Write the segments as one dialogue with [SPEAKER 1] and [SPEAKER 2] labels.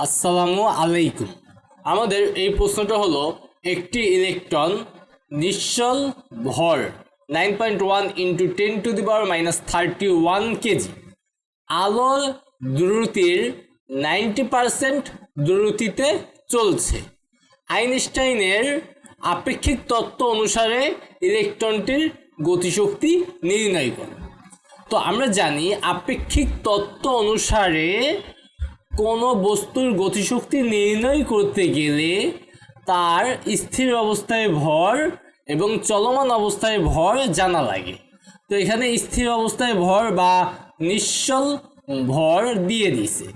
[SPEAKER 1] আসসালামু আলাইকুম। আমাদের এই প্রশ্নটা হলো, একটি ইলেকট্রন নিশ্চল ভর nine point one into ten to the power minus thirty one KG. আলোর দ্রুতির নাইনটি পারসেন্ট দ্রুতিতে চলছে। আইনস্টাইনের আপেক্ষিক তত্ত্ব অনুসারে ইলেকট্রনটির গতিশক্তি নির্ণয় করে। তো আমরা জানি, আপেক্ষিক তত্ত্ব অনুসারে কোনো বস্তুর গতিশক্তি নির্ণয় করতে গেলে তার স্থির অবস্থায় ভর এবং চলমান অবস্থায় ভর জানা লাগে। তো এখানে স্থির অবস্থায় ভর বা নিশ্চল ভর দিয়ে দিছে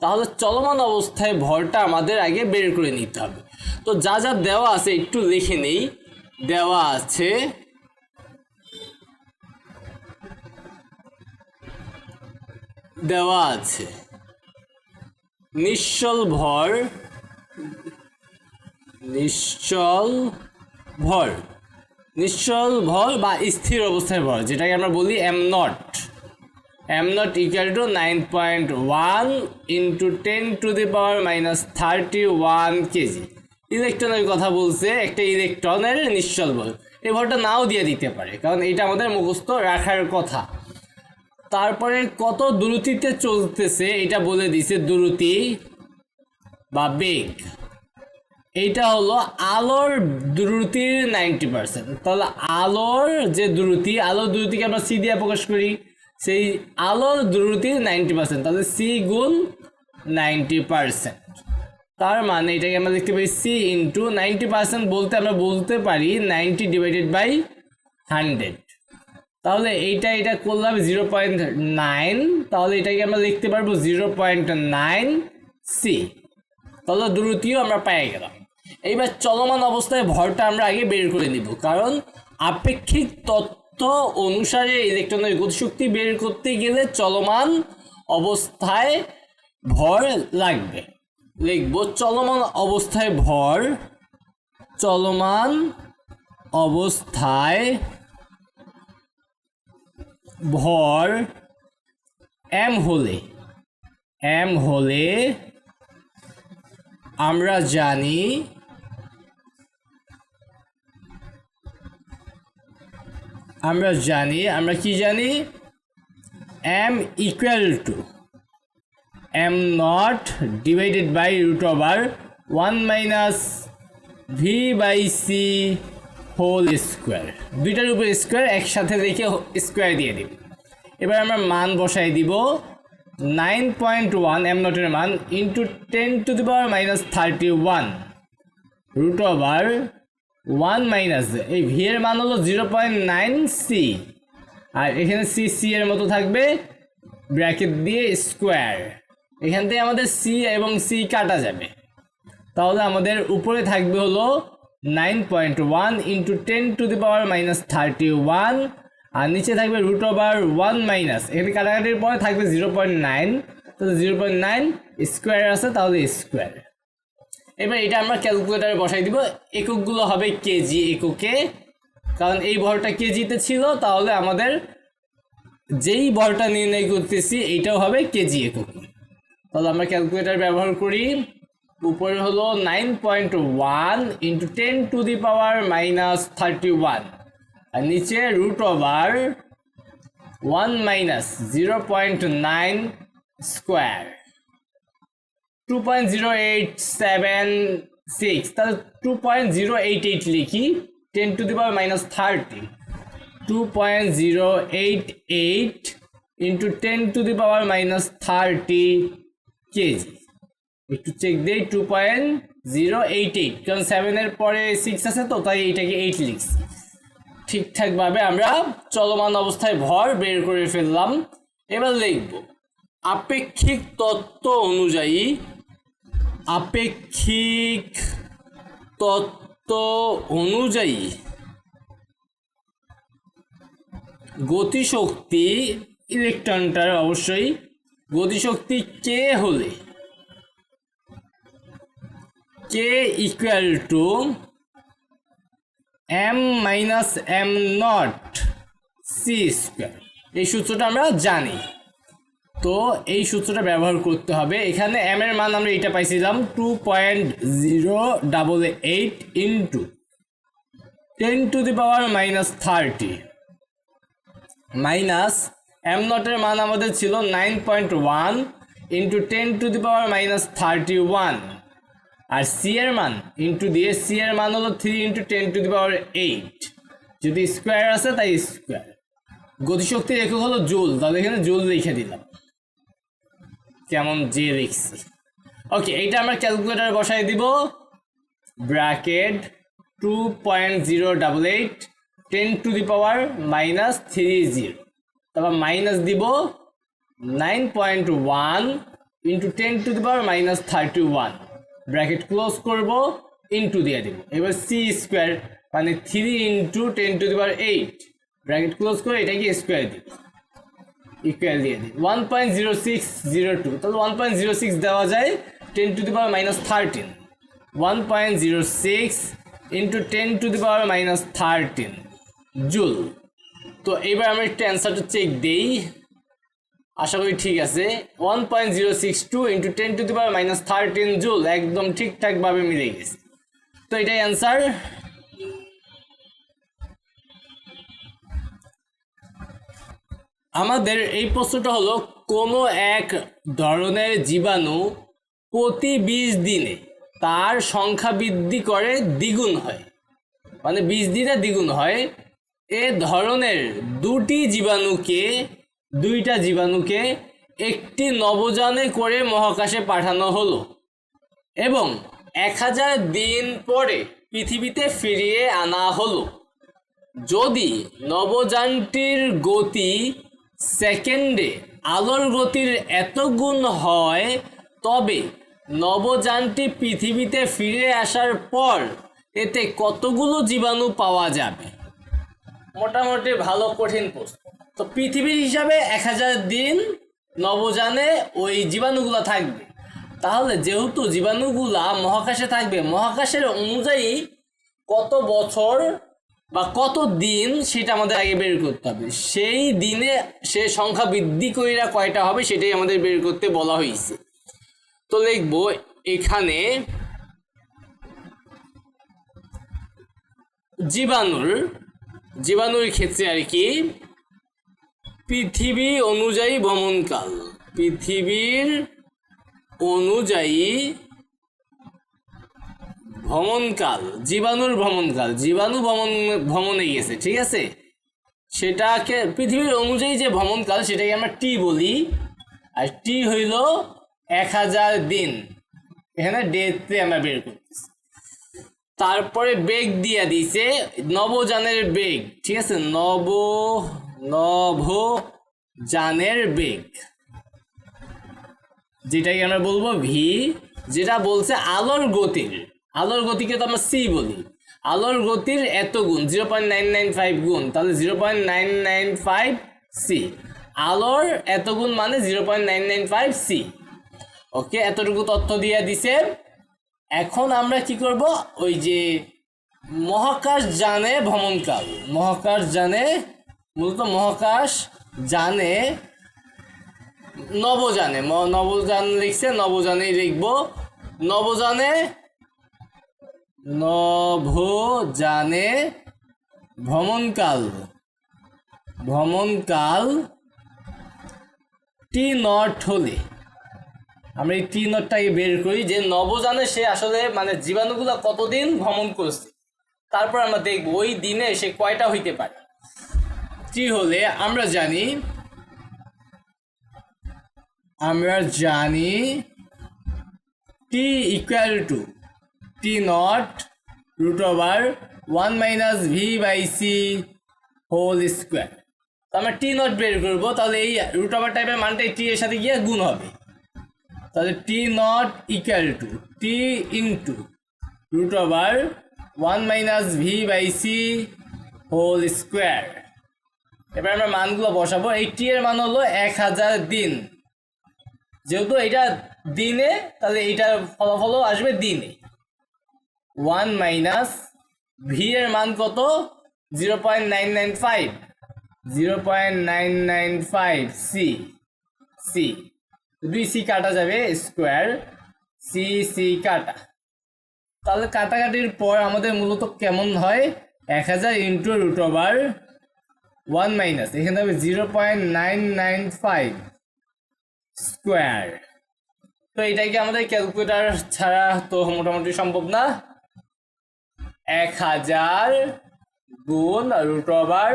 [SPEAKER 1] তাহলে চলমান অবস্থায় ভরটা আমাদের আগে বের করে নিতে হবে। তো যা যা দেওয়া আছে একটু লিখে নেই। দেওয়া আছে দেওয়া আছে। নিশ্চল ভর নিশ্চল ভর নিশ্চল ভর বা স্থির অবস্থায় ভর, যেটাকে আমরা বলি M naught M naught equal to nine point one into ten to the power minus thirty one KG ইলেকট্রনের কথা বলছে, একটা ইলেকট্রনের নিশ্চল বল এই ভরটা নাও দিয়ে দিতে পারে, কারণ এটা আমাদের মুখস্থ রাখার কথা। তারপরে কত দ্রুতিতে চলতেছে এটা বলে দিছে দ্রুতি বা বেগ। এইটা হলো আলোর দ্রুতির নাইনটি পার্সেন্ট। তাহলে আলোর যে দ্রুতি, আলোর দ্রুতিকে আমরা সি দিয়ে প্রকাশ করি। সেই আলোর দ্রুতির নাইনটি পার্সেন্ট, তাহলে সি গুণ নাইনটি পার্সেন্ট। তার মানে এটাকে আমরা দেখতে পাই সি ইন্টু নাইনটি পার্সেন্ট বলতে আমরা বলতে পারি নাইনটি ডিভাইডেড বাই হান্ড্রেড তাহলে এইটা এটা করলাম জিরো পয়েন্ট নাইন তাহলে এটাকে আমরা লিখতে পারব জিরো পয়েন্ট নাইন সি তাহলে দ্রুতিও আমরা পেয়ে গেলাম। এইবার চলমান অবস্থায় ভরটা আমরা আগে বের করে নিব, কারণ আপেক্ষিক তত্ত্ব অনুসারে ইলেকট্রনের গতিশক্তি বের করতে গেলে চলমান অবস্থায় ভর লাগবে। লিখব চলমান অবস্থায় ভর, চলমান অবস্থায় ভর এম হলে এম হলে আমরা জানি আমরা জানি, আমরা কি জানি? M equal to, M naught divided by root over one minus V by C whole square দুইটার উপর স্কোয়ার একসাথে রেখে স্কোয়ার দিয়ে দিব। এবার আমরা মান বসাই দিব নাইন পয়েন্ট ওয়ান এম নটের মান into ten to the power minus thirty one root over one minus এই ভি এর মান হলো জিরো পয়েন্ট নাইন সি আর এখানে সি সি এর মতো থাকবে ব্র্যাকেট দিয়ে স্কোয়ার এখান থেকে আমাদের সি এবং সি কাটা যাবে। তাহলে আমাদের উপরে থাকবে হলো nine point one into ten to the power minus thirty one আর নিচে থাকবে রুট ওভার ওয়ান মাইনাস এখানে কাটাকাটির পরে থাকবে জিরো পয়েন্ট নাইন তাহলে জিরো পয়েন্ট নাইন স্কোয়ার আছে, তাহলে স্কোয়ার এবার এটা আমরা ক্যালকুলেটারে বসাই দিব, এককগুলো হবে কেজি এককে। কারণ এই ভরটা কেজিতে ছিল, তাহলে আমাদের যেই ভরটা নির্ণয় করতেছি এইটাও হবে কেজি এককে। তাহলে আমরা ক্যালকুলেটার ব্যবহার করি উপরে হলো nine point one into ten to the power minus thirty one আর নিচে root over one minus zero point nine square two point zero eight seven six তাহলে two point zero eight eight লিখি ten to the power minus thirty two point zero eight eight into ten to the power minus thirty KG. একটু check দেই two point zero eight eight কারণ সেভেনের পরে six আছে তো, তাই এইটাকে এইট লিখছি। ঠিকঠাকভাবে আমরা চলমান অবস্থায় ভর বের করে ফেললাম। এবার লিখব, আপেক্ষিক তত্ত্ব অনুযায়ী আপেক্ষিক তত্ত্ব অনুযায়ী গতিশক্তি ইলেকট্রনটার অবশ্যই গতিশক্তি কে হলে K equal to M minus M naught C square এই সূত্রটা আমরা জানি। তো এই সূত্রটা ব্যবহার করতে হবে। এখানে এম এর মান আমরা এটা পাইছিলাম two point zero double eight into ten to the power minus thirty minus M নটের মান আমাদের ছিল nine point one into ten to the power minus thirty one R C এর মান ইন্টু দিয়ে সি এর মান হলো three into ten to the power eight যদি স্কোয়ার আছে তাই স্কোয়ার গতিশক্তির একক হলো জোল তাহলে এখানে জোল লিখে দিলাম। কেমন যে লিখছি ওকে এইটা আমরা ক্যালকুলেটার বসাই দিব। Bracket two point zero double eight ten to the power minus three zero তারপর মাইনাস দিব nine point one into ten to the power minus thirty one bracket close করব ইনটু দিয়ে দিব। এবার সি স্কোয়ার মানে three into ten to the power eight bracket close করে এটাকে square দিব। ইকুয়াল দিয়ে দিই one point zero six zero two তাহলে ওয়ান পয়েন্ট জিরো সিক্স দেওয়া যায় ten to the power minus thirteen one point zero six into ten to the power minus thirteen joule. তো এবার আমরা একটু অ্যান্সারটা চেক দেই। আশা করি ঠিক আছে। One point zero six two into ten to the power minus thirteen joule একদম ঠিকঠাকভাবে মিলে গেছে। তো এটাই অ্যান্সার আমাদের এই প্রশ্নটা হলো, কোনো এক ধরনের জীবাণু প্রতি বিশ দিনে তার সংখ্যা বৃদ্ধি করে দ্বিগুণ হয়। মানে বিশ দিনে দ্বিগুণ হয়। এ ধরনের দুটি জীবাণুকে দুইটা জীবাণুকে একটি নবযানে করে মহাকাশে পাঠানো হলো এবং এক হাজার দিন পরে পৃথিবীতে ফিরিয়ে আনা হলো। যদি নবযানটির গতি সেকেন্ডে আলোর গতির এত গুণ হয়, তবে নবযানটি পৃথিবীতে ফিরে আসার পর এতে কতগুলো জীবাণু পাওয়া যাবে? মোটামুটি ভালো কঠিন প্রশ্ন। তো পৃথিবীর হিসাবে এক হাজার দিন নবযানে ওই জীবাণুগুলো থাকবে। তাহলে যেহেতু জীবাণুগুলা মহাকাশে থাকবে, মহাকাশের অনুযায়ী কত বছর বা কত দিন সেটা আমাদের আগে বের করতে হবে। সেই দিনে সে সংখ্যা বৃদ্ধি কইরা কয়টা হবে সেটাই আমাদের বের করতে বলা হয়েছে তো লিখব এখানে, জীবাণুর জীবাণুর ক্ষেত্রে আর কি পৃথিবী অনুযায়ী ভ্রমণকাল। পৃথিবীর অনুযায়ী ভ্রমণকাল, জীবাণুর ভ্রমণকাল, জীবাণু ভ্রমণ, ভ্রমণে গেছে, ঠিক আছে? সেটাকে, পৃথিবীর অনুযায়ী যে ভ্রমণকাল, সেটাকে আমরা টি বলি। আর টি হইল এক হাজার দিন। এখানে ডেতে আমরা বের করতেছি। তারপরে বেগ দিয়া দিছে, নবযানের বেগ, ঠিক আছে? নব নভযানের বেগ। যেটাকে আমরা বলব ভি যেটা বলছে আলোর গতির। আলোর গতিকে তো আমরা সি বলি। আলোর গতির এত গুণ zero point nine nine five গুণ, তাহলে zero point nine nine five C আলোর এত গুণ মানে zero point nine nine five C okay এতটুকু তথ্য দিয়ে দিছে। এখন আমরা কি করব? ওই যে মহাকাশ যানে ভ্রমণকাল। মহাকাশ যানে মূলত মহাকাশ জানে, নবজানে নবজান লিখছে, নবজানেই লিখব। নবযানে নভযানে ভ্রমণকাল। ভ্রমণকাল, টি নট হলে। আমরা এই টি নটটাকে বের করি যে নবজানে সে আসলে মানে জীবাণুগুলো কতদিন ভ্রমণ করছে। তারপর আমরা দেখব ওই দিনে সে কয়টা হইতে পারে। টি হলে আমরা জানি আমরা জানি T equal to T naught root over one minus V by C whole square তো আমরা টি নট বের করব, তাহলে এই রুট ওভার টাইপের মানটা টি এর সাথে গিয়ে গুণ হবে। তাহলে T naught equal to T into root over one minus V by C whole square এবার আমরা মানগুলো বসাবো। এই টি এর মান হলো এক হাজার দিন। যেহেতু এটা দিনে, তাহলে এইটার ফলাফলও আসবে দিনে। ওয়ান মাইনাস ভি এর মান কত? Zero point nine nine five. Zero point nine nine five C C দুই সি কাটা যাবে স্কোয়ার সি সি কাটা। তাহলে কাটাকাটির পর আমাদের মূলত কেমন হয়? এক হাজার into root over one minus, এখানে হবে zero point nine nine five square. তো এটাকে আমাদের ক্যালকুলেটার ছাড়া তো মোটামুটি সম্ভব না? এক হাজার গুণ root over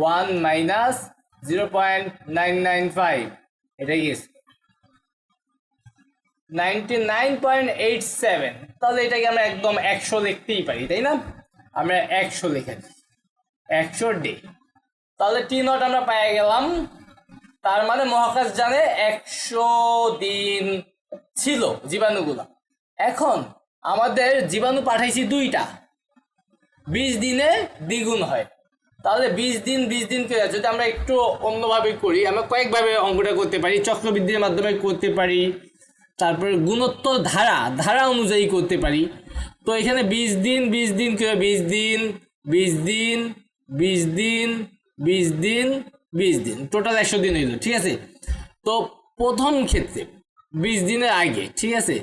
[SPEAKER 1] one minus zero point nine nine five এটাই ninety nine point eight seven, তাহলে এটাকে আমরা একদম একশো লিখতেই পারি, তাই না? আমরা একশো লিখে দিই। একশো ডে। তাহলে টি নট আমরা পেয়ে গেলাম। তার মানে মহাকাশ জানে একশো দিন ছিল জীবাণুগুলো। এখন আমাদের জীবাণু পাঠাইছি দুইটা। বিশ দিনে দ্বিগুণ হয়। তাহলে বিশ দিন বিশ দিন করে যদি আমরা একটু অন্যভাবে করি, আমরা কয়েকভাবে অঙ্কটা করতে পারি, চক্রবৃদ্ধির মাধ্যমে করতে পারি, তারপরে গুণত্ব ধারা ধারা অনুযায়ী করতে পারি। তো এখানে বিশ দিন বিশ দিন করে বিশ দিন বিশ দিন বিশ দিন বিশ দিন বিশ দিন টোটাল একশো দিন হইল, ঠিক আছে? তো প্রথম ক্ষেত্রে, বিশ দিনের আগে, ঠিক আছে?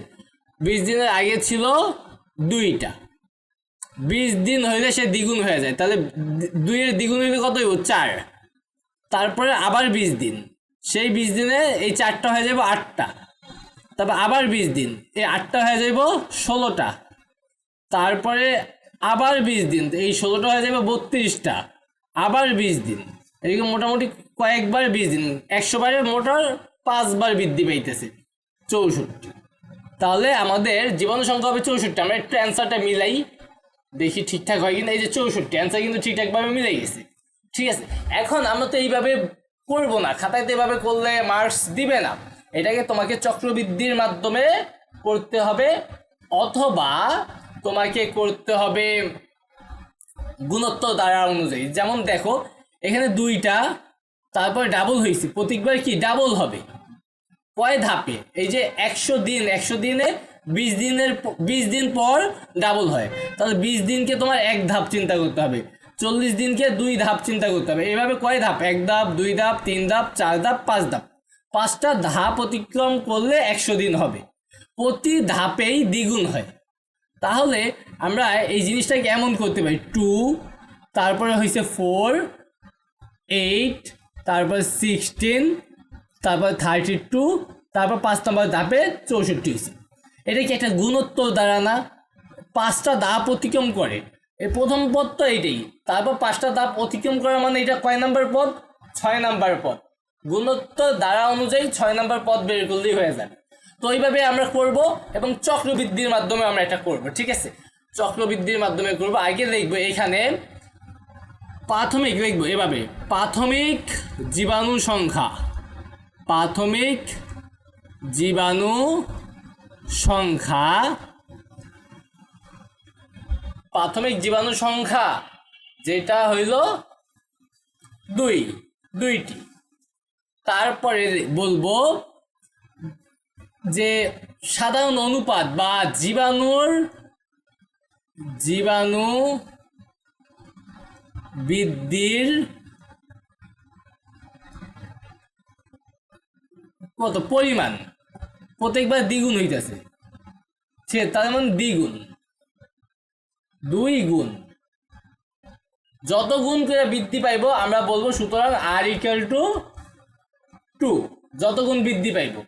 [SPEAKER 1] বিশ দিনের আগে ছিল দুইটা। বিশ দিন হইলে সে দ্বিগুণ হয়ে যায়, তাহলে দুইয়ের দ্বিগুণ হইলে কত হইব? চার। তারপরে আবার বিশ দিন, সেই বিশ দিনে এই চারটা হয়ে যাবে আটটা। তারপর আবার বিশ দিন, এই আটটা হয়ে যাইব ষোলোটা। তারপরে আবার বিশ দিন, এই ষোলোটা হয়ে যাবে বত্রিশটা। আবার বিশ দিন। এদিকে মোটামুটি কয়েকবার বিশ দিন। একশো বারের মোটর পাঁচবার বৃদ্ধি পাইতেছে। চৌষট্টি। তাহলে আমাদের জীবাণু সংখ্যা হবে চৌষট্টি। আমরা একটু অ্যান্সারটা মিলাই দেখি ঠিকঠাক হয় কিনা। এই যে চৌষট্টি অ্যান্সার কিন্তু ঠিকঠাকভাবে মিলে গেছে। ঠিক আছে? এখন আমরা তো এইভাবে করব না। খাতায় তো এইভাবে করলে মার্কস দিবে না। এটাকে তোমাকে চক্রবৃদ্ধির মাধ্যমে করতে হবে। অথবা তোমাকে করতে হবে গুণত্ব দ্বারা অনুযায়ী। যেমন দেখো, এখানে দুইটা, তারপর ডাবল হয়েছে। প্রত্যেকবার কি? ডাবল হবে। কয় ধাপে? এই যে একশো দিন, একশো দিনে বিশ দিনের বিশ দিন পর ডাবল হয়। তাহলে বিশ দিনকে তোমার এক ধাপ চিন্তা করতে হবে। চল্লিশ দিনকে দুই ধাপ চিন্তা করতে হবে। এভাবে কয় ধাপ? এক ধাপ, দুই ধাপ, তিন ধাপ, চার ধাপ, পাঁচ ধাপ। পাঁচটা ধাপ অতিক্রম করলে একশো দিন হবে। প্রতি ধাপেই দ্বিগুণ হয়। তাহলে আমরা এই জিনিসটাকে এমন করতে পারি টু তারপরে হয়েছে ফোর এইট তারপর সিক্সটিন তারপর থার্টি টু তারপর পাঁচ নম্বর ধাপে চৌষট্টি হয়েছে এটা কি একটা গুণত্ব দ্বারা না? পাঁচটা ধাপ অতিক্রম করে। এই প্রথম পদ তো এইটাই। তারপর পাঁচটা ধাপ অতিক্রম করা মানে এটা কয় নাম্বার পদ? ছয় নাম্বার পদ। গুণত্ব দ্বারা অনুযায়ী ছয় নাম্বার পদ বের করলেই হয়ে যাবে। তো এইভাবে আমরা করব এবং চক্রবৃদ্ধির মাধ্যমে আমরা এটা করব, ঠিক আছে? চক্রবৃদ্ধির মাধ্যমে করব। আগে লিখব এখানে প্রাথমিক, লিখব এভাবে, প্রাথমিক জীবাণু সংখ্যা, প্রাথমিক জীবাণু সংখ্যা, প্রাথমিক জীবাণু সংখ্যা যেটা হইল দুই, দুইটি। তারপরে বলব যে সাধারণ অনুপাত বা জীবাণুর জীবাণু বৃদ্ধির কত? পরিমাণ। প্রত্যেকবার দ্বিগুণ হইতেছে। সে তার মানে দ্বিগুণ। দুই গুণ যত গুণ করে বৃদ্ধি পাইব আমরা বলব সুতরাং আর ইকুয়াল টু টু যত গুণ বৃদ্ধি পাইব।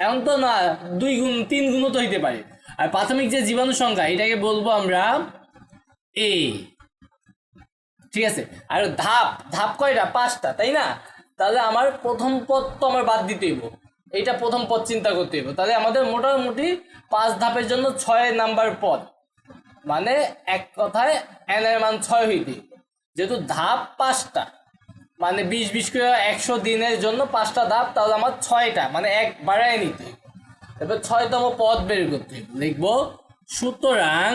[SPEAKER 1] এমন তো না, দুই গুণ তিন গুণও তো হইতে পারে। আর প্রাথমিক যে জীবাণু সংখ্যা, এটাকে বলব আমরা এ ঠিক আছে? আর ধাপ ধাপ কয়টা? পাঁচটা, তাই না? তাহলে আমার প্রথম পদ তো আমার বাদ দিতে হইব। এইটা প্রথম পদ চিন্তা করতে হইব। তাহলে আমাদের মোটামুটি পাঁচ ধাপের জন্য ছয় নাম্বার পদ। মানে এক কথায় এন এর মান ছয় হইতে। যেহেতু ধাপ পাঁচটা মানে বিশ বিশ করে একশো দিনের জন্য পাঁচটা ধাপ, তাহলে আমার ছয়টা মানে এক বাড়ায় নিতে। এবার ছয়তম পদ বের করতে লিখব, সুতরাং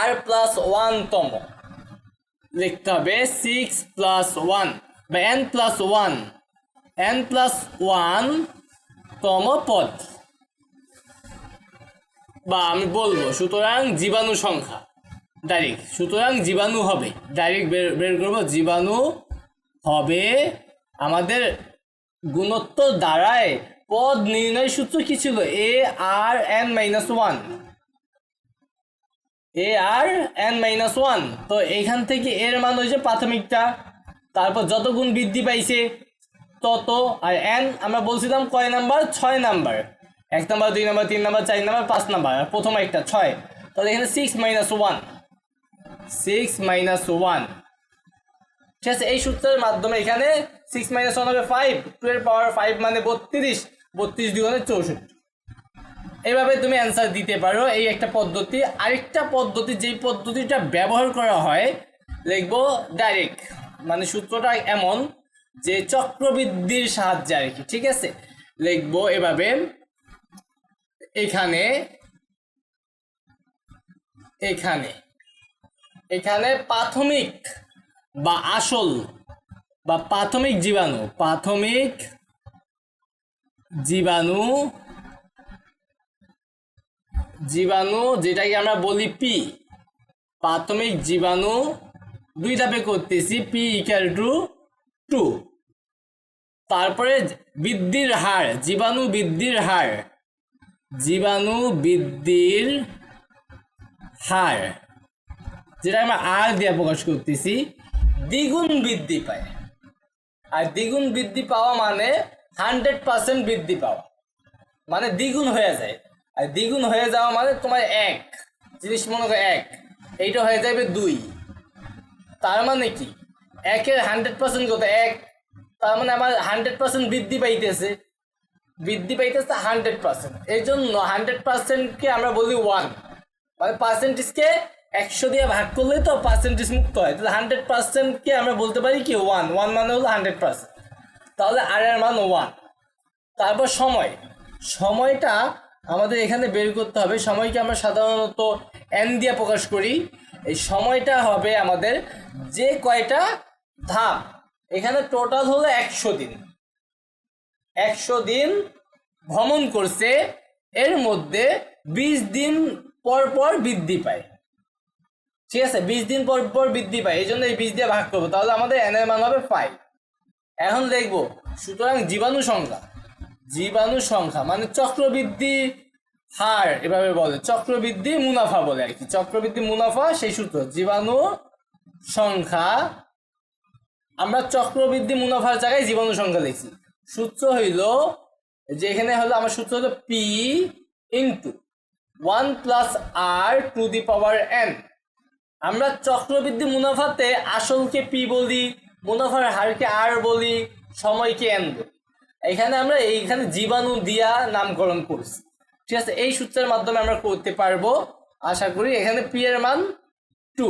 [SPEAKER 1] আর প্লাস ওয়ান তম। লিখতে হবে সিক্স প্লাস ওয়ান, বা N plus one, N plus one তম পদ। বা আমি বলব, সুতরাং জীবাণু সংখ্যা ডাইরেক্ট সুতরাং জীবাণু হবে। ডাইরেক্ট বের বের করব। জীবাণু হবে আমাদের গুণত্ব দ্বারায় পদ নির্ণয় সূত্র কি ছিল? A R N minus one A R N minus one তো এখান থেকে এর মান হয়েছে প্রাথমিকটা। তারপর যত গুণ বৃদ্ধি পাইছে, তত, আর এন আমরা বলছিলাম কয় নাম্বার? ছয় নাম্বার। এক নাম্বার, দুই নাম্বার, তিন নাম্বার, চার নাম্বার, পাঁচ নাম্বার। প্রথম একটা, ছয়। তাহলে এখানে six minus one six minus one. ঠিক আছে, এই সূত্রের মাধ্যমে এখানে সিক্স মাইনাস ওয়ান হবে ফাইভ, টু এর পাওয়ার ফাইভ মানে বত্রিশ বত্রিশ দুগুণে চৌষট্টি। এইভাবে তুমি অ্যান্সার দিতে পারো এই একটা পদ্ধতি। আরেকটা পদ্ধতি, যেই পদ্ধতিটা ব্যবহার করা হয়, লিখব ডাইরেক্ট মানে সূত্রটা এমন যে চক্রবৃদ্ধির সাহায্যে আর কি, ঠিক আছে? লিখব এভাবে, এখানে এখানে। এখানে প্রাথমিক বা আসল বা প্রাথমিক জীবাণু প্রাথমিক জীবাণু জীবাণু যেটাকে আমরা বলি পি প্রাথমিক জীবাণু দুই ধাপে করতেছি পি ইকাল টু টু তারপরে বৃদ্ধির হার, জীবাণু বৃদ্ধির হার, জীবাণু বৃদ্ধির হার। যেটা আমরা আর দিয়ে প্রকাশ করতেছি, দ্বিগুণ বৃদ্ধি পায়। আর দ্বিগুণ বৃদ্ধি পাওয়া মানে হান্ড্রেড পার্সেন্ট বৃদ্ধি পাওয়া। মানে দ্বিগুণ হয়ে যায়। আর দ্বিগুণ হয়ে যাওয়া মানে তোমার এক। জিনিস মনে করো এক। এইটা হয়ে যাবে দুই। তার মানে কি? একের হান্ড্রেড পার্সেন্ট কত? এক। তার মানে আমার হান্ড্রেড পার্সেন্ট বৃদ্ধি পাইতেছে। বৃদ্ধি পাইতেছে হান্ড্রেড পার্সেন্ট। এই জন্য হান্ড্রেড পার্সেন্টকে আমরা বলি ওয়ান। মানে পার্সেন্টেজকে একশো দিয়ে ভাগ করলে তো পার্সেন্টেজ মুক্ত হয়। তাহলে হান্ড্রেড পার্সেন্টকে আমরা বলতে পারি কি? ওয়ান ওয়ান মানে হলো হান্ড্রেড পার্সেন্ট তাহলে আর এর মান ওয়ান তারপর সময়। সময়টা আমাদের এখানে বের করতে হবে। সময়কে আমরা সাধারণত এন দিয়ে প্রকাশ করি। এই সময়টা হবে আমাদের যে কয়টা ধাপ? এখানে টোটাল হলো একশো দিন। একশো দিন ভ্রমণ করছে, এর মধ্যে বিশ দিন পর পর বৃদ্ধি পায়। ঠিক আছে, বিশ দিন পর পর বৃদ্ধি পায় এই জন্য এই বিশ দিয়ে ভাগ করব। তাহলে আমাদের এন এর মান হবে ফাইভ এখন দেখব, সুতরাং জীবাণু সংখ্যা জীবাণু সংখ্যা মানে চক্রবৃদ্ধি হার এভাবে বলে, চক্রবৃদ্ধি মুনাফা বলে আর কি। চক্রবৃদ্ধি মুনাফা, সেই সূত্র, জীবাণু সংখ্যা, আমরা চক্রবৃদ্ধি মুনাফার জায়গায় জীবাণু সংখ্যা লিখছি। সূত্র হইল, যে এখানে হলো আমার সূত্র হলো P into one plus R to the power N আমরা চক্রবৃদ্ধি মুনাফাতে আসলকে পি বলি, মুনাফার হারকে আর বলি, সময়কে এন এখানে আমরা এইখানে জীবাণু দিয়া নামকরণ করছি। ঠিক আছে, এই সূত্রের মাধ্যমে আমরা করতে পারব। আশা করি এখানে পি এর মান টু,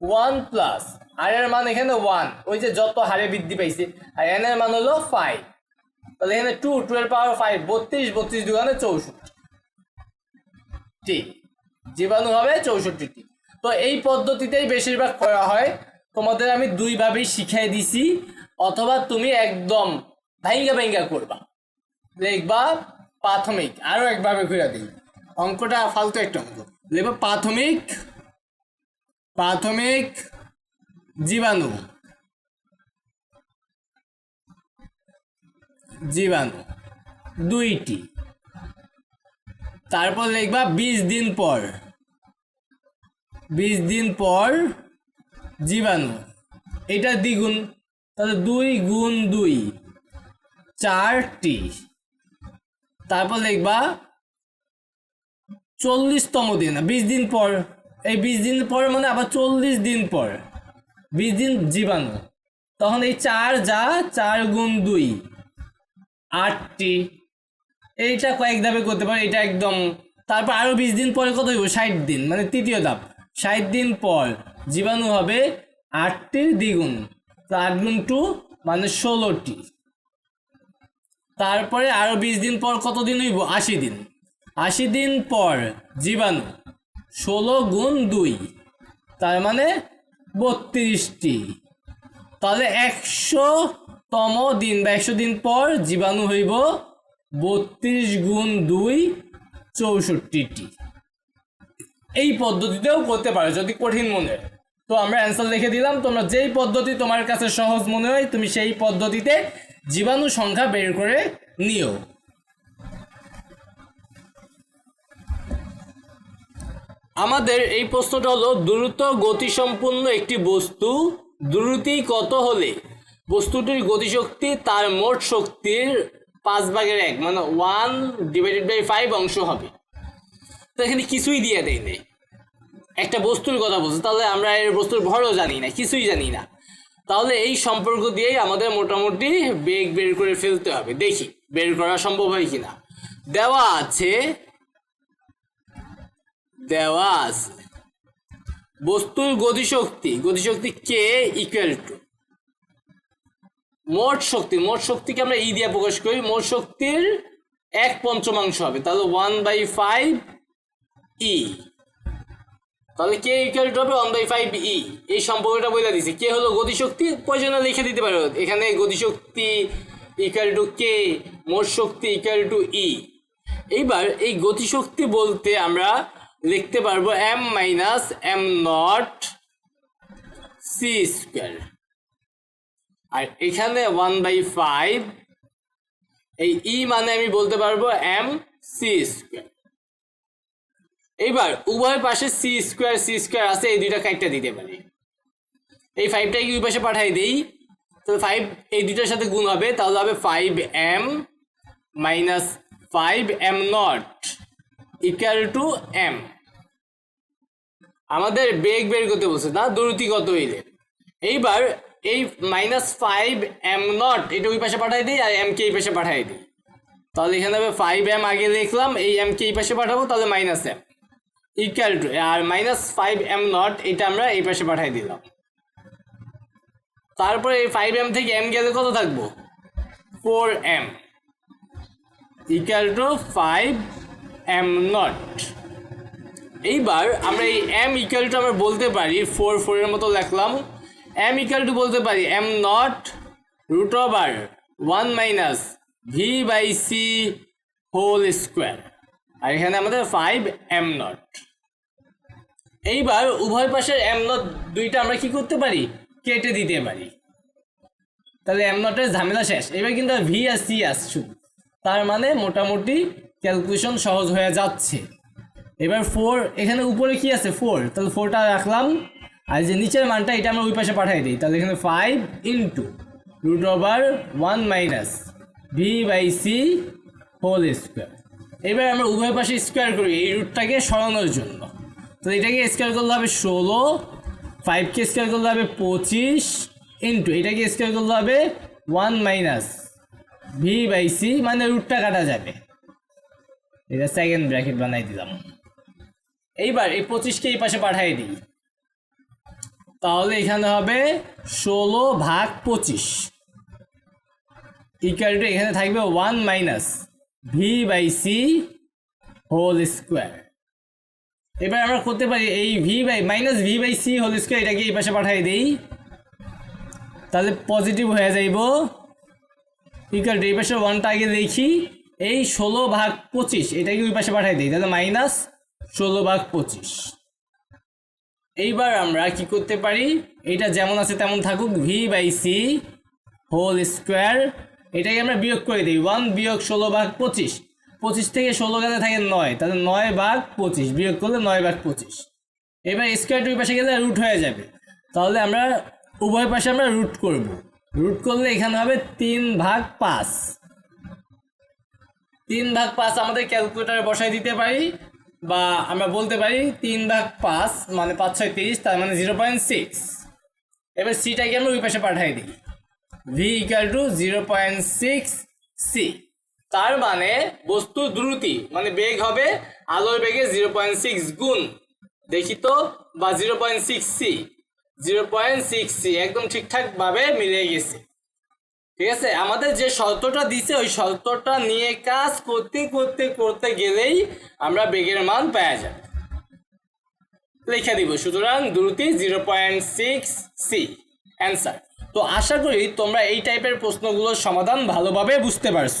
[SPEAKER 1] ওয়ান প্লাস, আর এর মান এখানে ওয়ান। ওই যে যত হারে বৃদ্ধি পাইছে, আর এন এর মান হলো ফাইভ। তাহলে এখানে টু টু এর পাওয়ার ফাইভ, বত্রিশ বত্রিশ দুগানে চৌষট্টি। জীবাণু হবে চৌষট্টিটি। তো এই পদ্ধতিতেই বেশিরভাগ করা হয়। তোমাদের আমি দুইভাবেই শিখাই দিছি। অথবা তুমি একদম ভাইঙ্গা ভাইঙ্গা করবা। দেখবা প্রাথমিক, আরও একভাবে করে দিই। অঙ্কটা ফালতু একটা অঙ্ক। লিখবা প্রাথমিক প্রাথমিক, জীবাণু। জীবাণু। দুইটি। তারপর লিখবা বিশ দিন পর। বিশ দিন পর জীবাণু। এটা দ্বিগুণ, তাহলে দুই গুণ দুই, চারটি। তারপর লিখবা চল্লিশতম দিন, বিশ দিন পর। এই বিশ দিন পর মানে আবার চল্লিশ দিন পর। বিশ দিন জীবাণু। তখন এই চার যা, চার গুণ দুই, আটটি। এইটা কয়েক ধাপে করতে পারে, এটা একদম। তারপর আরও বিশ দিন পরে কত হইব? ষাট দিন মানে তৃতীয় ধাপ। ষাট দিন পর জীবাণু হবে আটটির দ্বিগুণ আট গুণ টু মানে ষোলোটি। তারপরে আরও বিশ দিন পর কত দিন হইব? আশি দিন। আশি দিন পর জীবাণু, ষোলো গুণ দুই, তার মানে বত্রিশটি। তাহলে একশো তম দিন বা একশো দিন পর জীবাণু হইব বত্রিশ গুণ দুই চৌষট্টিটি। এই পদ্ধতিতেও করতে পারো, যদি কঠিন মনে। হয়। তো আমরা অ্যান্সার লিখে দিলাম, তোমরা যেই পদ্ধতি তোমার কাছে সহজ মনে হয়, তুমি সেই পদ্ধতিতে জীবাণু সংখ্যা বের করে নিও। আমাদের এই প্রশ্নটা হলো, দ্রুত গতিসম্পন্ন একটি বস্তু দ্রুতি কত হলে? বস্তুটির গতিশক্তি তার মোট শক্তির পাঁচ ভাগের এক মানে ওয়ান ডিভাইডেড বাই ফাইভ অংশ হবে। তো এখানে কিছুই দিয়ে দেয় নেই। একটা বস্তুর কথা বলছে, তাহলে আমরা এর বস্তুর ভরও জানি না, কিছুই জানি না। তাহলে এই সম্পর্ক দিয়েই আমাদের মোটামুটি বেগ বের করে ফেলতে হবে। দেখি, বের করা সম্ভব হয় কিনা। দেওয়া আছে দেওয়া আছে। বস্তুর গতিশক্তি গতিশক্তি কে ইকুয়াল টু মোট শক্তি, মোট শক্তিকে আমরা ই দিয়ে প্রকাশ করি, মোট শক্তির এক পঞ্চমাংশ হবে। তাহলে ওয়ান বাই ফাইভ ই তাহলে কে ইকুয়াল টু হবে ওয়ান বাই ফাইভ ই এই সম্পর্কটা বলে দিছি। কে হলো গতিশক্তি প্রয়োজনে লিখে দিতে পারো। এখানে গতিশক্তি ইকুয়াল টু কে মোট শক্তি ইকুয়াল টু ই এইবার এই গতিশক্তি বলতে আমরা লিখতে পারব M minus M naught C square আর এখানে ওয়ান বাই ফাইভ এই ই মানে আমি বলতে পারব এম সি স্কোয়ার এইবার উভয় পাশে সি স্কোয়ার সি স্কোয়ার আছে, এই দুইটা কাইটটা দিতে পারি। এই ফাইভটাকে ওই পাশে পাঠাই দিই। তো ফাইভ এই দুইটার সাথে গুণ হবে, তাহলে হবে five M minus five M naught equal to M আমাদের বেগ বের করতে বলছে, না? দ্রুতি কত হইলে? এইবার এই মাইনাস ফাইভ এম নট এটা ওই পাশে পাঠাই দিই, আর এম কে এই পাশে পাঠাই দিই। তাহলে এখানে হবে ফাইভ এম আগে লিখলাম, এই এম কে এই পাশে পাঠাবো, তাহলে মাইনাস এম ইকুয়াল টু আর মাইনাস ফাইভ এম নট এটা আমরা এই পাশে পাঠাই দিলাম। তারপরে এই ফাইভ এম থেকে এম গেলে কত থাকব? Four M equal to five M naught এইবার আমরা এই এম ইকুয়াল টু আমরা বলতে পারি ফোর ফোরের মতো লিখলাম। এম ইকুয়াল টু বলতে পারি M naught root over one minus V by C whole square আর এখানে আমাদের ফাইভ এম নট এইবার উভয় পাশের নট দুইটা আমরা কি করতে পারি? কেটে দিতে পারি। তাহলে এম নটের ঝামেলা শেষ। এবার কিন্তু ভি আর সি আসছে তার মানে মোটামুটি ক্যালকুলেশন সহজ হয়ে যাচ্ছে। এবার ফোর এখানে উপরে কি আছে? ফোর তাহলে ফোরটা রাখলাম। আর যে নিচের মানটা, এটা আমরা ওই পাশে পাঠাই দিই। তাহলে এখানে five into root over one minus v by c whole square এবার আমরা উভয় পাশে স্কোয়ার করি এই রুটটাকে সরানোর জন্য। তো এটাকে স্কোয়ার করলে হবে ষোলো ফাইভকে স্কোয়ার করলে হবে পঁচিশ ইন্টু এটাকে স্কোয়ার করলে হবে one minus v by c মানে রুটটা কাটা যাবে। এটা সেকেন্ড ব্র্যাকেট বানাই দিলাম। এইবার এই পঁচিশকে এই পাশে পাঠিয়ে দিই। তাহলে এখানে হবে ষোলো ভাগ পঁচিশ। ইকুয়াল টু এখানে থাকবে one minus v by c whole square এবার আমরা করতে পারি এই v by minus v by c whole square এটাকে এই পাশে পাঠিয়ে দিই। তাহলে পজিটিভ হয়ে যাইব। ইকুয়াল এই পাশে ওয়ানটা আগে দেখি। এই ষোলো ভাগ পঁচিশ, এটাকে ওই পাশে পাঠিয়ে দিই। তাহলে মাইনাস ষোলো ভাগ পঁচিশ। এইবার আমরা কি করতে পারি? এটা যেমন আছে তেমন থাকুক v by c whole square এটাকে আমরা বিয়োগ করে দিই। ওয়ান বিয়োগ ষোলো ভাগ পঁচিশ। পঁচিশ থেকে ষোলো গেলে থাকে নয়, তাহলে নয় ভাগ পঁচিশ, বিয়োগ করলে নয় ভাগ পঁচিশ। এবার স্কোয়ার টু পাশে গেলে রুট হয়ে যাবে। তাহলে আমরা উভয় পাশে আমরা রুট করব। রুট করলে এখানে হবে তিন ভাগ পাঁচ। তিন ভাগ পাঁচ আমাদের ক্যালকুলেটারে বসাই দিতে পারি, বা আমরা বলতে পারি তিন ভাগ পাঁচ মানে পাঁচ ছয় তিরিশ, তার মানে জিরো পয়েন্ট সিক্স এবার সিটাকে আমরা ওই পাশে পাঠাই দিই। V equal to zero point six c তার মানে বস্তু দ্রুতি মানে বেগ হবে আলোর বেগে জিরো পয়েন্ট সিক্স গুণ। দেখি তো, বা zero point six c, zero point six c, একদম ঠিকঠাকভাবে মিলে গেছে। ঠিক আছে? আমাদের যে শর্তটা দিছে, ওই শর্তটা নিয়ে কাজ করতে করতে করতে গেলেই আমরা বেগের মান পাওয়া যাবে। লিখে দিব, সুতরাং দ্রুতি zero point six c, answer. তো আশা করি তোমরা এই টাইপের প্রশ্নগুলোর সমাধান ভালোভাবে বুঝতে পারছ।